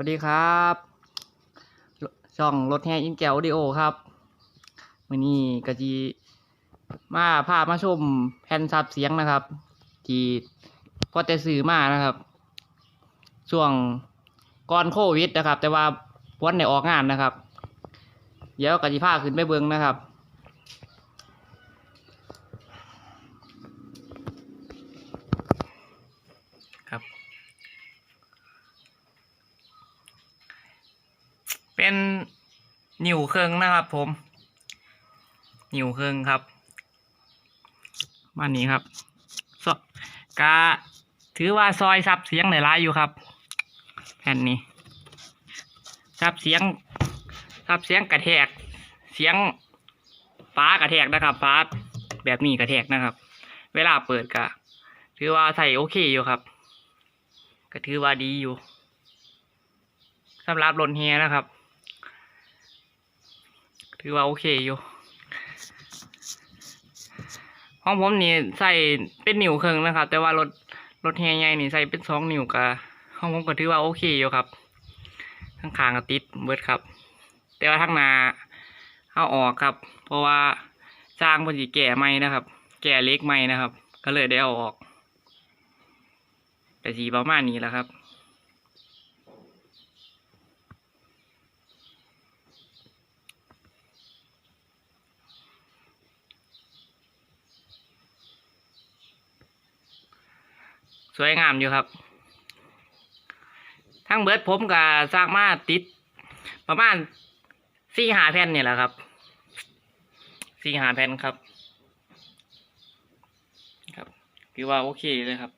วัสดีครับ ช่องรถแห่อินแกวดิโอครับวันนี้กะจีมาพามาชมแผ่นซับเสียงนะครับ ที่พอแต่ซื้อมานะครับ ช่วงก่อนโควิดนะครับ แต่ว่าวันไหนออกงานนะครับ เดี๋ยวกะจีพาขึ้นไปเบิ้งนะครับครับ เป็น นิวเครื่องนะครับ ผม นิวเครื่องครับมานี้ครับซกาถือว่าซอยซับเสียงในร้ายอยู่ครับแผ่นนี้ซับเสียงซับเสียงกระแทก เสียงฟ้ากระแทกนะครับฟ้าแบบนี้กระแทกนะครับ เวลาเปิดกะถือว่าใส่โอเคอยู่ครับ ก็ถือว่าดีอยู่สำหรับรถเฮียนะครับ ถือว่าโอเคอยู่ของผมนี่ใส่เป็นนิ้วครึ่งนะครับ แต่ว่ารถรถเฮียใหญ่นี่ใส่เป็นสองนิ้วกะของผมก็ถือว่าโอเคอยู่ครับข้างขางก็ติดเบิดครับ แต่ว่าทางนาเอาออกครับ เพราะว่าสร้างพอดีแก่ใหม่นะครับ แก่เล็กใหม่นะครับ ก็เลยได้เอาออกแต่สีประมาณนี้แหล้วครับ สวยงามอยู่ครับ ทั้งเบิร์ดผมกับสร้างมาติด ประมาณสี่หาแผ่นเนี่ยแหละครับสี่หาแผ่นครับ ครับคือว่าโอเคเลยครับ